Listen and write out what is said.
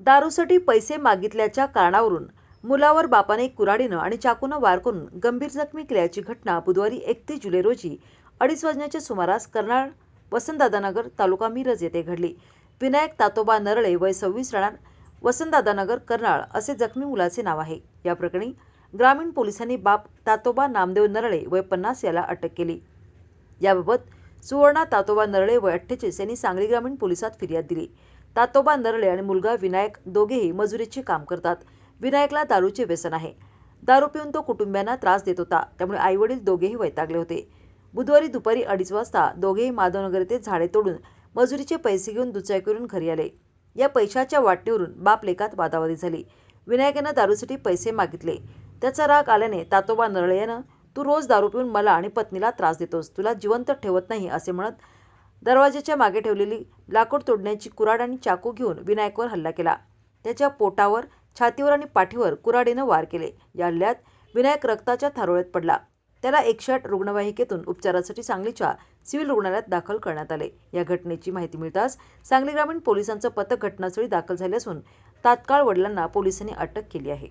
दारूसाठी पैसे मागितल्याच्या कारणावरून मुलावर बापाने कुराडीनं आणि चाकूनं वार करून गंभीर जखमी केल्याची घटना बुधवारी एकतीस जुलै रोजी अडीच वाजण्याच्या सुमारास कर्नाळ वसंतदादानगर तालुका मिरज येथे घडली. विनायक तातोबा नरळे वय सव्वीस राहणार वसंतदादानगर कर्नाळ असे जखमी मुलाचे नाव आहे. या प्रकरणी ग्रामीण पोलिसांनी बाप तातोबा नामदेव नरळे वय पन्नास याला अटक केली. याबाबत सुवर्णा तातोबा नरळे वय अठ्ठेचाळीस यांनी सांगली ग्रामीण पोलिसात फिर्याद दिली. तातोबा नरळे आणि मुलगा विनायक दोघेही मजुरीचे काम करतात. विनायकला दारूचे व्यसन आहे. दारू पिऊन तो कुटुंबियांना त्रास देत होता. त्यामुळे आईवडील दोघेही वैतागले होते. बुधवारी दुपारी अडीच वाजता दोघेही माधवनगर येथे झाडे तोडून मजुरीचे पैसे घेऊन दुचाकीवरून घरी आले. या पैशाच्या वाटणीवरून बाप लेखात वादावादी झाली. विनायकानं दारूसाठी पैसे मागितले. त्याचा राग आल्याने तातोबा नरळे यानं तू रोज दारू पिऊन मला आणि पत्नीला त्रास देतोस. तुला जिवंत ठेवत नाही असे म्हणत दरवाजाच्या मागे ठेवलेली लाकूड तोडण्याची कुऱ्हाड आणि चाकू घेऊन विनायकवर हल्ला केला. त्याच्या पोटावर छातीवर आणि पाठीवर कुऱ्हाडीनं वार केले. या हल्ल्यात विनायक रक्ताच्या थारोळ्यात पडला. त्याला एकशे रुग्णवाहिकेतून उपचारासाठी सांगलीच्या सिव्हिल रुग्णालयात दाखल करण्यात आले. या घटनेची माहिती मिळताच सांगली ग्रामीण पोलिसांचं पथक घटनास्थळी दाखल झाले असून तात्काळ वडिलांना पोलिसांनी अटक केली आहे.